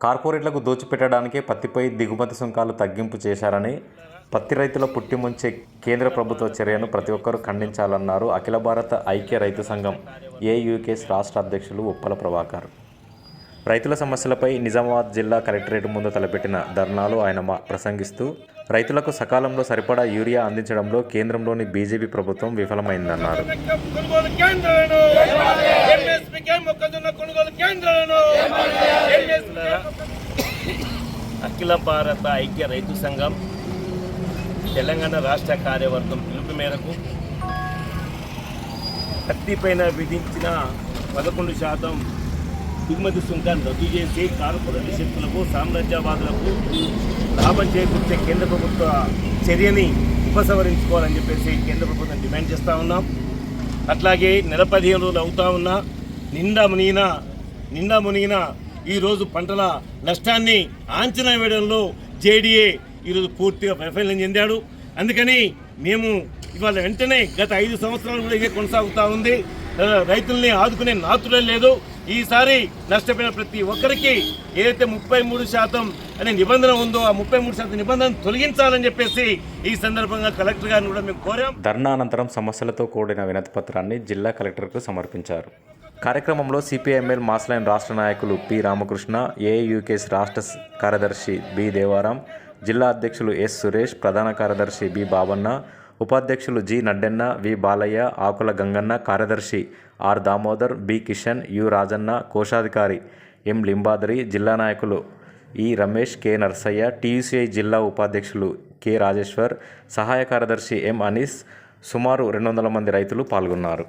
కార్పొరేట్లకు దోచిపెట్టడానికే పత్తిపై దిగుమతి సుంకాలు తగ్గింపు చేశారని పత్తి రైతుల పుట్టిముంచే కేంద్ర ప్రభుత్వ చర్యను ప్రతి ఒక్కరూ ఖండించాలన్నారు అఖిల భారత ఐక్య రైతు సంఘం ఏయుకేస్ రాష్ట్ర అధ్యక్షులు ఉప్పల ప్రభాకర్. రైతుల సమస్యలపై నిజామాబాద్ జిల్లా కలెక్టరేట్ ముందు తలపెట్టిన ధర్నాలు ఆయన ప్రసంగిస్తూ రైతులకు సకాలంలో సరిపడా యూరియా అందించడంలో కేంద్రంలోని బీజేపీ ప్రభుత్వం విఫలమైందన్నారు. అఖిల భారత ఐక్య రైతు సంఘం తెలంగాణ రాష్ట్ర కార్యవర్గం పిలుపు మేరకు పత్తిపైన విధించిన పదకొండు శాతం దిగుమతి సుంకాన్ని రద్దు చేసి కార్పొరేట్ శక్తులకు సామ్రాజ్యవాదులకు లాభం చేకూర్చే కేంద్ర ప్రభుత్వ చర్యని ఉపసంహరించుకోవాలని చెప్పేసి కేంద్ర ప్రభుత్వం డిమాండ్ చేస్తూ ఉన్నాం. అట్లాగే నెల పదిహేను రోజులు అవుతా ఉన్నా నిండా మునిగిన నిండా మునిగిన ఈరోజు పంటల నష్టాన్ని అంచనా వేయడంలో జేడీఏ ఈరోజు పూర్తిగా వైఫల్యం చెందాడు. అందుకని మేము ఇవాళ వెంటనే గత ఐదు సంవత్సరాలు కూడా ఇదే కొనసాగుతూ ఉంది. రైతుల్ని ఆదుకునే నాతుడే లేదు. ఈసారి నష్టపోయిన ప్రతి ఒక్కరికి ఏదైతే ముప్పై మూడు శాతం అనే నిబంధన ఉందో ఆ ముప్పై మూడు శాతం నిబంధన తొలగించాలని చెప్పేసి ఈ సందర్భంగా కలెక్టర్ గారిని కూడా మేము కోరాం. ధర్నా అనంతరం సమస్యలతో కూడిన వినతి పత్రాన్ని జిల్లా కలెక్టర్కు సమర్పించారు. కార్యక్రమంలో సిపిఎంఎల్ మాస్లైన్ రాష్ట్ర నాయకులు పి రామకృష్ణ ఏయూకేస్ రాష్ట్ర కార్యదర్శి బి దేవారాం జిల్లా అధ్యక్షులు ఎస్ సురేష్ ప్రధాన కార్యదర్శి బి బాబన్న ఉపాధ్యక్షులు జి నడ్డెన్న వి బాలయ్య ఆకుల గంగన్న కార్యదర్శి R Damodar B Kishan U Rajanna కోశాధికారి ఎం లింబాదరి జిల్లా నాయకులు ఈ రమేష్ కె నర్సయ్య టీయూసీఐ జిల్లా ఉపాధ్యక్షులు కె రాజేశ్వర్ సహాయ కార్యదర్శి ఎం అనీస్ సుమారు రెండు వందల మంది రైతులు పాల్గొన్నారు.